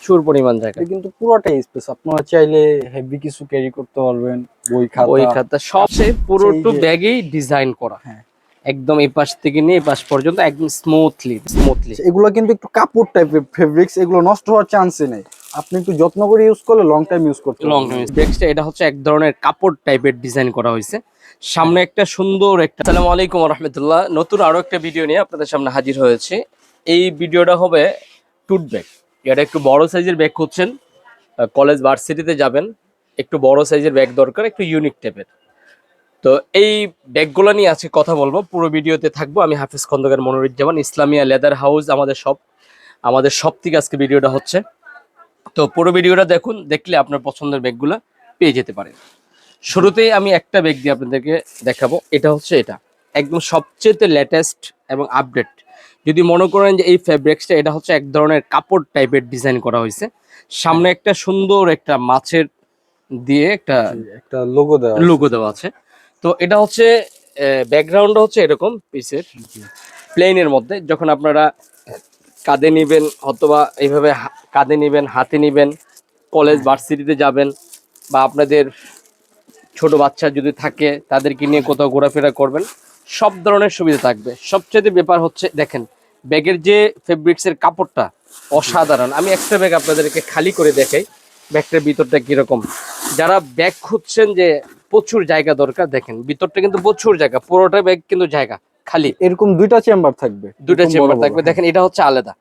প্রচুর পরিমাণ জায়গা। কিন্তু পুরোটাই স্পেস আপনারা চাইলে হেভি কিছু ক্যারি করতে পারবেন বই খাতা। ওই খাতা সবচেয়ে পুরোটো ব্যাগেই ডিজাইন করা। হ্যাঁ। একদম এই পাশ থেকে নিয়ে এই পাশ পর্যন্ত একদম স্মুথলি স্মুথলি এগুলো কিন্তু একটু কাপড় টাইপের ফেব্রিক্স এগুলো নষ্ট হওয়ার চান্সই নেই। আপনি একটু যত্ন করে ইউজ করলে লং টাইম ইউজ করতে লং টাইম ব্যাগটা এটা হচ্ছে এক ধরনের কাপড় টাইপের ডিজাইন করা হয়েছে। সামনে একটা সুন্দর একটা আসসালামু আলাইকুম রহমতুল্লাহ নতুন আরও একটা ভিডিও নিয়ে আপনাদের সামনে হাজির হয়েছে। এই ভিডিওটা হবে টুট ব্যাগ এটা একটু বড় সাইজের ব্যাগ খুঁজছেন কলেজ ভার্সিটিতে যাবেন, একটু বড় সাইজের ব্যাগ দরকার, একটু ইউনিক টাইপের তো এই ব্যাগগুলো নিয়ে আজকে কথা বলব, পুরো ভিডিওতে থাকব। আমি হাফিজ খন্দকার মনিরুজ্জামান, ইসলামিয়া লেদার হাউস, আমাদের সব আমাদের সব থেকে আজকে ভিডিওটা হচ্ছে। তো পুরো ভিডিওটা দেখুন, দেখলে আপনার পছন্দের ব্যাগগুলো পেয়ে যেতে পারেন। শুরুতেই আমি একটা ব্যাগ দিয়ে আপনাদেরকে দেখাবো, এটা হচ্ছে এটা। একদম সবচেয়ে লেটেস্ট এবং আপডেট যদি মনে করেন যে এই ফ্যাব্রিক্সটা এটা হচ্ছে এক ধরনের কাপড় টাইপের ডিজাইন করা হয়েছে। সামনে একটা সুন্দর একটা মাছের দিয়ে একটা একটা লোগো দেওয়া লোগো দেওয়া আছে। তো এটা হচ্ছে ব্যাকগ্রাউন্ডটা হচ্ছে এরকম পিসের প্লেনের মধ্যে যখন আপনারা কাঁধে নিবেন অথবা এইভাবে কাঁধে নিবেন হাতে নিবেন কলেজ ভার্সিটিতে যাবেন বা আপনাদের ছোট বাচ্চা যদি থাকে তাদেরকে নিয়ে কোথাও ঘোরাফেরা করবেন সব ধরনের সুবিধা থাকবে। সবচেয়ে ব্যাপার হচ্ছে দেখেন ব্যাগের যে ফেব্রিক্সের কাপড়টা অসাধারণ। আমি একটা ব্যাগ আপনাদেরকে খালি করে দেখাই ব্যাগটার ভিতরটা কীরকম। যারা ব্যাগ খুঁজছেন যে প্রচুর জায়গা দরকার দেখেন ভিতরটা কিন্তু প্রচুর জায়গা পুরোটা ব্যাগ কিন্তু জায়গা খালি। এরকম দুইটা চেম্বার থাকবে। দুইটা চেম্বার থাকবে। দেখেন এটা হচ্ছে আলাদা।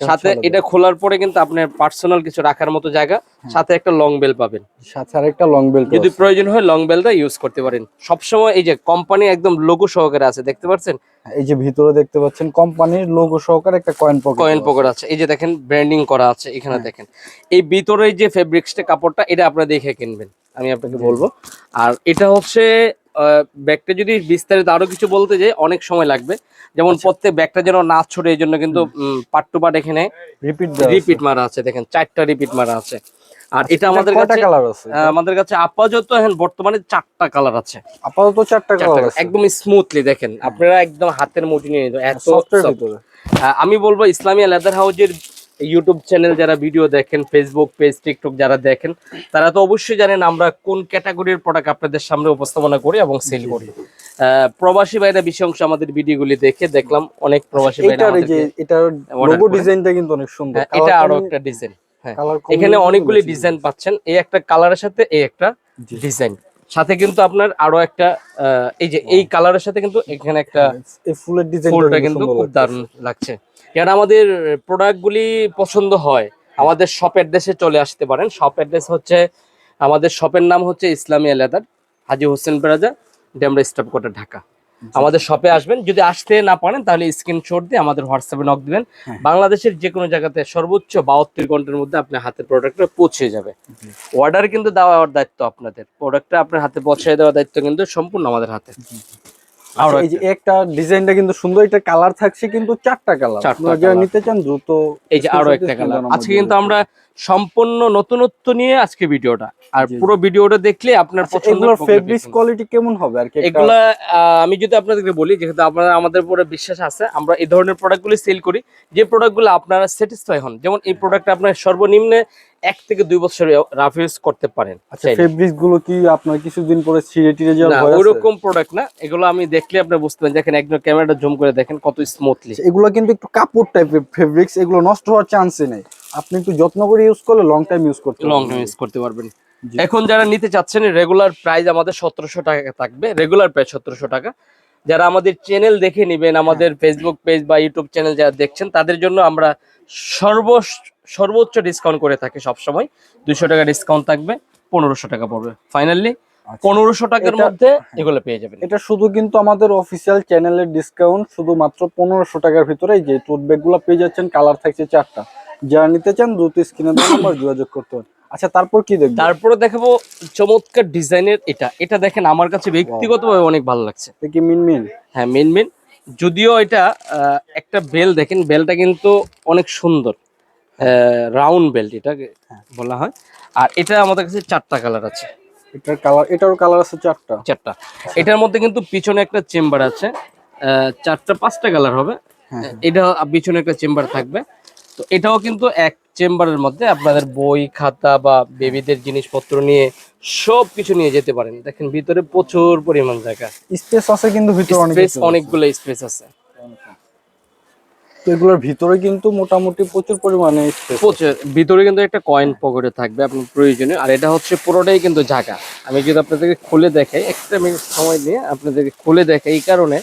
সাথে এটা খোলার পরে কিন্তু আপনার পার্সোনাল কিছু রাখার মতো জায়গা সাথে একটা লং বেল পাবেন। সাথে আরেকটা লং বেল যদি প্রয়োজন হয় লং বেলটা ইউজ করতে পারেন। সবসময় এই যে কোম্পানি একদম লোগো সহকারে আছে দেখতে পাচ্ছেন? এই যে ভিতরে দেখতে পাচ্ছেন কোম্পানির লোগো সহকারে একটা কয়েন পকেট কয়েন পকেট আছে। এই যে দেখেন ব্র্যান্ডিং করা আছে এখানে হ্যাঁ। দেখেন। এই ভিতরে যে ফেব্রিক্সটা কাপড়টা এটা আপনারা দেখে কিনবেন। আমি আপনাকে বলব। আর এটা হচ্ছে ব্যাগটা যদি বিস্তারিত আরও কিছু বলতে যাই অনেক সময় লাগবে। যেমন আচ্ছা। প্রত্যেক ব্যাগটা যেন না ছোটে এই জন্য কিন্তু পাট টু পাট এখানে রিপিট রিপিট মারা আছে দেখেন চারটা রিপিট মারা আছে। আর এটা আমাদের কাছে কালার আছে? আমাদের কাছে আপাতত এখন বর্তমানে চারটা কালার আছে। আপাতত চারটা কালার আছে। একদম স্মুথলি দেখেন আপনারা একদম হাতের মুঠি নিয়ে এত আমি বলব ইসলামিয়া লেদার হাউজের ইউটিউব চ্যানেল যারা ভিডিও দেখেন ফেসবুক পেজ টিকটক যারা দেখেন তারা তো অবশ্যই জানেন আমরা কোন ক্যাটাগরির প্রোডাক্ট আপনাদের সামনে উপস্থাপনা করি এবং সেল করি। প্রবাসী ভাইরা বেশি অংশ আমাদের ভিডিওগুলি দেখে দেখলাম অনেক প্রবাসী ভাইরা এটার লোগো ডিজাইনটা কিন্তু অনেক সুন্দর। হ্যাঁ, এটা আরও একটা ডিজাইন হ্যাঁ এখানে অনেকগুলি ডিজাইন পাচ্ছেন এই একটা কালারের সাথে এই একটা ডিজাইন সাথে কিন্তু আপনার আরও একটা এই যে এই কালারের সাথে কিন্তু এখানে একটা ফুলের ডিজাইনটা কিন্তু খুব দারুণ লাগছে। কারণ আমাদের প্রোডাক্ট গুলি পছন্দ হয় আমাদের শপ অ্যাড্রেসে চলে আসতে পারেন। শপ অ্যাড্রেস হচ্ছে আমাদের শপের নাম হচ্ছে Islamia leather Haji Hossain plaza Demra staff quarter Dhaka. আমাদের শপে আসবেন যদি আসতে না পারেন তাহলে স্ক্রিনশট দিয়ে আমাদের হোয়াটসঅ্যাপে নক দিবেন। হ্যাঁ। বাংলাদেশের যে কোনো জায়গাতে সর্বোচ্চ বাহাত্তর ঘণ্টার মধ্যে আপনার হাতের প্রোডাক্টটা পৌঁছে যাবে। অর্ডার কিন্তু দেওয়ার দায়িত্ব আপনাদের। প্রোডাক্টটা আপনার হাতে পৌঁছে দেওয়ার দায়িত্ব কিন্তু সম্পূর্ণ আমাদের হাতে। এই যে একটা। ডিজাইনটা কিন্তু সুন্দর এটা কালার থাকছে কিন্তু চারটা কালার। যারা নিতে চান দ্রুত এই যে আরও একটা কালার। আজকে কিন্তু আমরা সম্পূর্ণ নতুনত্ব নিয়ে আজকে ভিডিওটা। আর। পুরো ভিডিওটা দেখলে আপনার আচ্ছা, পছন্দের দেখুন। কোয়ালিটি কেমন হবে আর কি? এগুলা আমি যদি আপনাদেরকে বলি যেহেতু আপনারা আমাদের উপরে বিশ্বাস আছে আমরা এই ধরনের প্রোডাক্টগুলি সেল করি। যে প্রোডাক্টগুলো আপনারা স্যাটিসফাই হন যেমন এই প্রোডাক্টটা আপনার সর্বনিম্নে এক থেকে দুই বছর রাফ ইউজ করতে পারেন আচ্ছা চাইলে। ফেব্রিক্সগুলো কি আপনার কিছুদিন পরে ছিঁড়ে টিড়ে যাওয়ার ভয় আছে? ওইরকম প্রোডাক্ট না এগুলো আমি দেখলে আপনি বুঝতে পারেন দেখেন একদম ক্যামেরাটা জুম করে দেখেন কত স্মুথলি আচ্ছা, এগুলো কিন্তু একটু কাপড় টাইপের ফেব্রিক্স এগুলো নষ্ট হওয়ার চান্সই নেই। আপনি একটু যত্ন করে ইউজ করলে লং টাইম ইউজ করতে লং টাইম ইউজ করতে পারবেন। এখন যারা নিতে চাচ্ছেন রেগুলার প্রাইস আমাদের সতেরোশো টাকা থাকবে রেগুলার প্রাইস সতেরোশো টাকা। যারা আমাদের চ্যানেল দেখে নেবেন আমাদের ফেসবুক পেজ বা ইউটিউব চ্যানেল যারা দেখছেন তাদের জন্য আমরা সর্ব সর্বোচ্চ ডিসকাউন্ট করে থাকি সবসময়। দুশো টাকা ডিসকাউন্ট থাকবে পনেরোশো টাকা পড়বে। ফাইনালি আচ্ছা। পনেরোশো টাকার মধ্যে এগুলো পেয়ে যাবেন। এটা শুধু কিন্তু আমাদের অফিসিয়াল চ্যানেলের ডিসকাউন্ট শুধুমাত্র পনেরোশো টাকার ভিতরে এই যে টোট ব্যাগগুলো পেয়ে যাচ্ছেন কালার থাকছে চারটা। যারা নিতে চান দ্রুত স্ক্রিনে নাম্বার যোগাযোগ করতে পারেন। আচ্ছা তারপর কি দেখবেন তারপরে দেখাবো চমৎকার ডিজাইনের এটা। এটা দেখেন আমার কাছে ব্যক্তিগতভাবে অনেক ভালো লাগছে। কি মিন মিন হ্যাঁ মেন মেন যদিও এটা আহ, একটা বেল দেখেন বেলটা কিন্তু অনেক সুন্দর। রাউন্ড বেল্ট এটা বলা হয়। আর এটা আমাদের কাছে চারটা কালার আছে। এটার কালার এটারও কালার আছে চারটা। চারটা। এটার মধ্যে কিন্তু পিছনে একটা চেম্বার আছে। চারটা পাঁচটা কালার হবে। হ্যাঁ, এটা পিছনে একটা চেম্বার থাকবে। তো এটাও কিন্তু এক চেম্বারের মধ্যে আপনাদের বই খাতা বা বেবিদের জিনিসপত্র নিয়ে সব কিছু নিয়ে যেতে পারেন। দেখেন ভিতরে প্রচুর পরিমাণ জায়গা। স্পেস আছে কিন্তু ভিতরে অনেক। অনেকগুলো স্পেস আছে। এগুলোর ভিতরে কিন্তু মোটামুটি প্রচুর পরিমাণে প্রচুর, ভিতরে কিন্তু একটা কয়েন পকেটে থাকবে আপনার প্রয়োজনে আর এটা হচ্ছে পুরোটাই কিন্তু ঝাঁকা আমি যদি আপনাদেরকে খুলে দেখাই একটা মিনিট সময় নিয়ে আপনাদেরকে খুলে দেখাই এই কারণে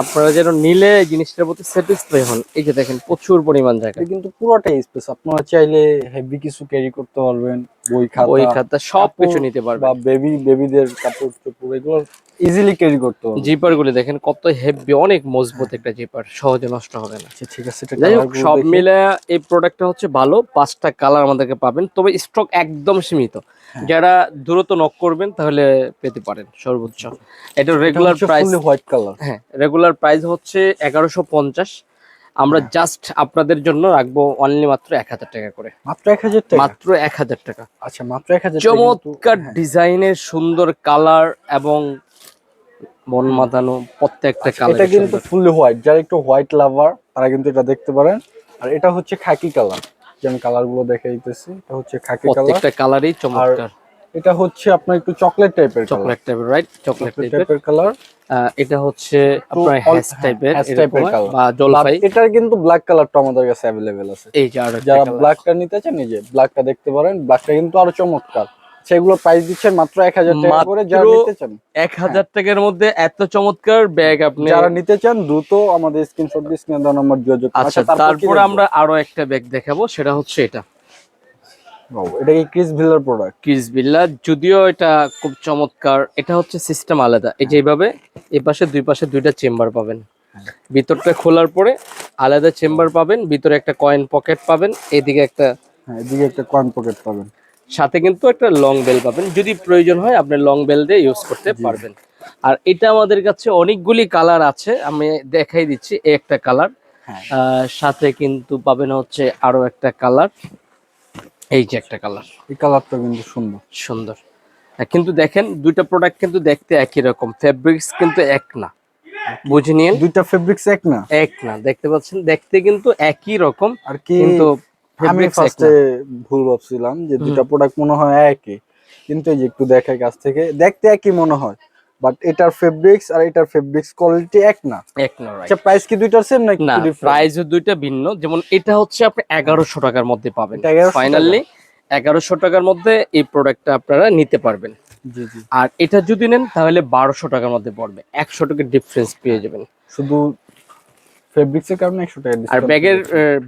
আপনারা যেন নিলে এই জিনিসটার প্রতি স্যাটিসফাই হন এই যে দেখেন প্রচুর পরিমাণ জায়গা। কিন্তু পুরোটাই স্পেস আপনারা চাইলে হেভি কিছু ক্যারি করতে পারবেন বই খাতা বই খাতা সব কিছু নিতে পারবেন। বা বেবি বেবিদের কাপড় চোপড় এগুলো ইজিলি ক্যারি করতে পারবেন। জিপার গুলি দেখেন কত হেভি অনেক মজবুত একটা জিপার সহজে নষ্ট হবে না। আচ্ছা ঠিক আছে এটা যাই হোক সব মিলে এই প্রোডাক্টটা হচ্ছে ভালো পাঁচটা কালার আমাদেরকে পাবেন তবে স্টক একদম সীমিত। যারা দ্রুত নক করবেন তাহলে পেতে পারেন সর্বোচ্চ। এটা রেগুলার প্রাইস হোয়াইট কালার হ্যাঁ রেগুলার প্রাইস হচ্ছে এগারোশো পঞ্চাশ। আমরা হ্যাঁ। জাস্ট আপনাদের জন্য রাখব অনলি মাত্র এক হাজার টাকা করে। মাত্র এক হাজার টাকা? মাত্র এক হাজার টাকা। আচ্ছা মাত্র এক হাজার চমৎকার ডিজাইনের সুন্দর কালার এবং মন মাতানো প্রত্যেকটা কালার আচ্ছা, এটা কিন্তু ফুল হোয়াইট যারা একটু হোয়াইট লাভার তারা কিন্তু এটা দেখতে পারেন। আর এটা হচ্ছে খাকি কালার যে আমি কালারগুলো দেখে দিতেছি। এটা হচ্ছে খাকি কালার প্রত্যেকটা কালারই চমৎকার। এটা হচ্ছে আপনার একটু চকলেট টাইপের চকলেট টাইপের রাইট চকলেট টাইপের কালার এটা হচ্ছে আপনার হ্যাশ টাইপের টাইপের বা জলপাই এটার কিন্তু ব্ল্যাক কালারটা আমাদের কাছে অ্যাভেলেবেল আছে। এই যারা। ব্ল্যাকটা নিতে চান নিজে ব্ল্যাকটা দেখতে পারেন ব্ল্যাকটা কিন্তু আরও চমৎকার। সেগুলো প্রাইস দিচ্ছেন মাত্র এক হাজার টাকা করে যারা নিতে চান। এক হাজার টাকার মধ্যে এত চমৎকার ব্যাগ আপনি যারা নিতে চান দ্রুত আমাদের স্ক্রিনশট দিয়ে স্ক্রিনে দেওয়া নাম্বার যোগাযোগ করুন। আচ্ছা তারপর আমরা আরও একটা ব্যাগ দেখাবো সেটা হচ্ছে এটা। ও, এটা কি ক্রিস প্রোডাক্ট বিল্লা যদিও এটা খুব চমৎকার এটা হচ্ছে সিস্টেম আলাদা। এই যে এইভাবে এই পাশে দুই পাশে দুইটা চেম্বার পাবেন। ভিতরটা খোলার পরে আলাদা চেম্বার পাবেন ভিতরে একটা কয়েন পকেট পাবেন এদিকে একটা হ্যাঁ এদিকে একটা কয়েন পকেট পাবেন। সাথে কিন্তু একটা লং বেল পাবেন। যদি প্রয়োজন হয় আপনি লং বেল দিয়ে ইউজ করতে পারবেন। আর এটা আমাদের কাছে অনেকগুলি কালার আছে আমি দেখাই দিচ্ছি একটা কালার হ্যাঁ। সাথে কিন্তু পাবেন হচ্ছে আরও একটা কালার এই যে একটা কালার এই কালারটা কিন্তু সুন্দর। সুন্দর। কিন্তু দেখেন দুইটা প্রোডাক্ট কিন্তু দেখতে একই রকম। ফেব্রিক্স কিন্তু এক না। বুঝে নিন দুইটা ফেব্রিক্স এক না? এক না। দেখতে পাচ্ছেন দেখতে কিন্তু একই রকম। আর কি কিন্তু আমি ফার্স্টে ভুল ভাবছিলাম যে দুইটা প্রোডাক্ট মনে হয় একই। কিন্তু এই যে একটু দেখাই কাছ থেকে দেখতে একই মনে হয়। বাট এটার ফেব্রিক্স আর এটার ফেব্রিক্স কোয়ালিটি এক না? এক না? আচ্ছা প্রাইস কি দুইটার সেম নাকি না? প্রাইসও দুইটা ভিন্ন। যেমন এটা হচ্ছে আপনি এগারোশো টাকার মধ্যে পাবেন। 1100 ফাইনালি এগারোশো টাকার মধ্যে এই প্রোডাক্টটা আপনারা নিতে পারবেন। জি জি। আর এটা যদি নেন তাহলে বারোশো টাকার মধ্যে পড়বে। একশো টাকার ডিফারেন্স পেয়ে যাবেন। শুধু ফেব্রিক্সের কারণে একশো টাকা আর ব্যাগের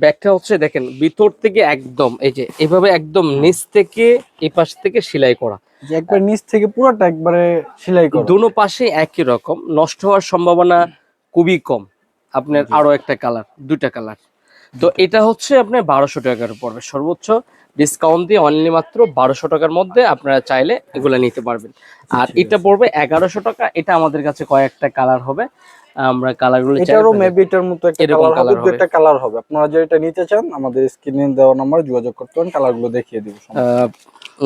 ব্যাগটা হচ্ছে দেখেন ভিতর থেকে একদম এই যে এভাবে একদম নিচ থেকে এই পাশ থেকে সেলাই করা। যে একবার নিচ থেকে পুরোটা একবারে সেলাই করা। দুনো পাশে একই রকম নষ্ট হওয়ার সম্ভাবনা খুবই কম। আপনার আরও একটা কালার দুইটা কালার। তো এটা হচ্ছে আপনার বারোশো টাকার পড়বে সর্বোচ্চ ডিসকাউন্ট দিয়ে অনলি মাত্র বারোশো টাকার মধ্যে আপনারা চাইলে এগুলো নিতে পারবেন। আর এটা পড়বে এগারোশো টাকা। এটা আমাদের কাছে কয়েকটা কালার হবে। আমরা কালারগুলো এটারও মেবি এটার মতো একটা কালার হবে হবে। কালার হবে। আপনারা যে এটা নিতে চান আমাদের স্ক্রিনে দেওয়া নাম্বার যোগাযোগ করতে পারেন কালারগুলো দেখিয়ে দিব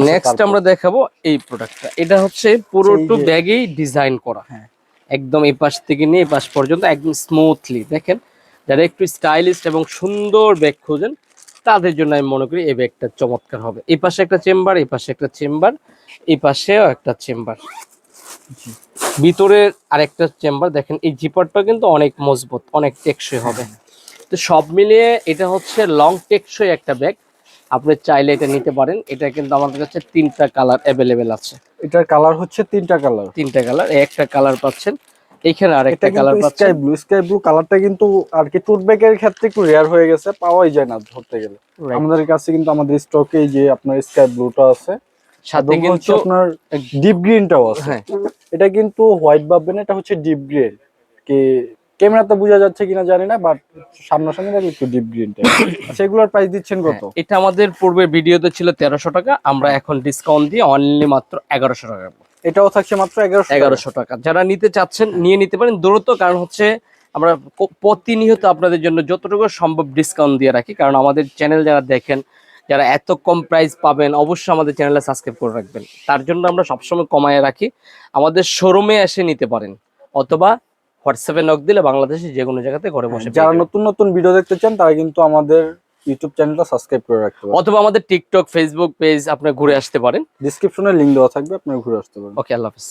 নেক্সট আমরা দেখাবো এই প্রোডাক্টটা এটা হচ্ছে পুরো টু ব্যাগেই ডিজাইন করা। হ্যাঁ। একদম এই পাশ থেকে নিয়ে এই পাশ পর্যন্ত একদম স্মুথলি দেখেন যারা একটু স্টাইলিশ এবং সুন্দর ব্যাগ খোঁজেন তাদের জন্য আমি মনে করি এই ব্যাগটা চমৎকার হবে। এই পাশে একটা চেম্বার এই পাশে একটা চেম্বার এই পাশেও একটা চেম্বার ভিতরে আরেকটা চেম্বার দেখেন এই জিপারটা কিন্তু অনেক মজবুত অনেক টেকসই হবে। তো সব মিলিয়ে এটা হচ্ছে লং টেকসই একটা ব্যাগ আপনি চাইলে এটা নিতে পারেন এটা কিন্তু আমাদের কাছে তিনটা কালার অ্যাভেলেবেল আছে। এটার কালার হচ্ছে তিনটা কালার তিনটা কালার একটা কালার পাচ্ছেন এইখানে এটা আরেকটা কালার পাচ্ছেন। স্কাই ব্লু স্কাই ব্লু কালারটা কিন্তু আর কি টুট ব্যাগের ক্ষেত্রে একটু রেয়ার হয়ে গেছে পাওয়াই যায় না ধরতে গেলে। আমাদের কাছে কিন্তু আমাদের স্টকে যে আপনার স্কাই ব্লুটা আছে সাথে কিন্তু আপনার ডিপ গ্রিনটাও আছে। হ্যাঁ। এটা কিন্তু হোয়াইট ভাববেন এটা হচ্ছে ডিপ গ্রিন কি ক্যামেরাতে বোঝা যাচ্ছে কিনা জানি না বাট সামনাসামনি দেখলে একটু ডিপ গ্রিনটা সেগুলোর প্রাইস দিচ্ছেন কত? হ্যাঁ, এটা আমাদের পূর্বে ভিডিওতে ছিল তেরোশো টাকা আমরা এখন ডিসকাউন্ট দিয়ে অনলি মাত্র এগারোশো টাকা এটাও থাকছে মাত্র এগারোশো এগারোশো টাকা। যারা নিতে চাচ্ছেন নিয়ে নিতে পারেন দ্রুত কারণ হচ্ছে আমরা প্রতিনিয়ত আপনাদের জন্য যতটুকু সম্ভব ডিসকাউন্ট দিয়ে রাখি কারণ আমাদের চ্যানেল যারা দেখেন যারা এত কম প্রাইস পাবেন অবশ্যই আমাদের চ্যানেলে সাবস্ক্রাইব করে রাখবেন। তার জন্য আমরা সবসময় কমায় রাখি। আমাদের শোরুমে এসে নিতে পারেন অথবা হোয়াটসঅ্যাপে নক দিলে বাংলাদেশে যে কোনো জায়গাতে ঘরে বসে যারা নতুন নতুন ভিডিও দেখতে চান তারা কিন্তু আমাদের ইউটিউব চ্যানেলটা সাবস্ক্রাইব করে রাখতে পারেন। অথবা আমাদের টিকটক ফেসবুক পেজ আপনি ঘুরে আসতে পারেন। ডিসক্রিপশনে লিংক দেওয়া থাকবে আপনারা ঘুরে আসতে পারেন। ওকে আল্লাহ হাফিজ।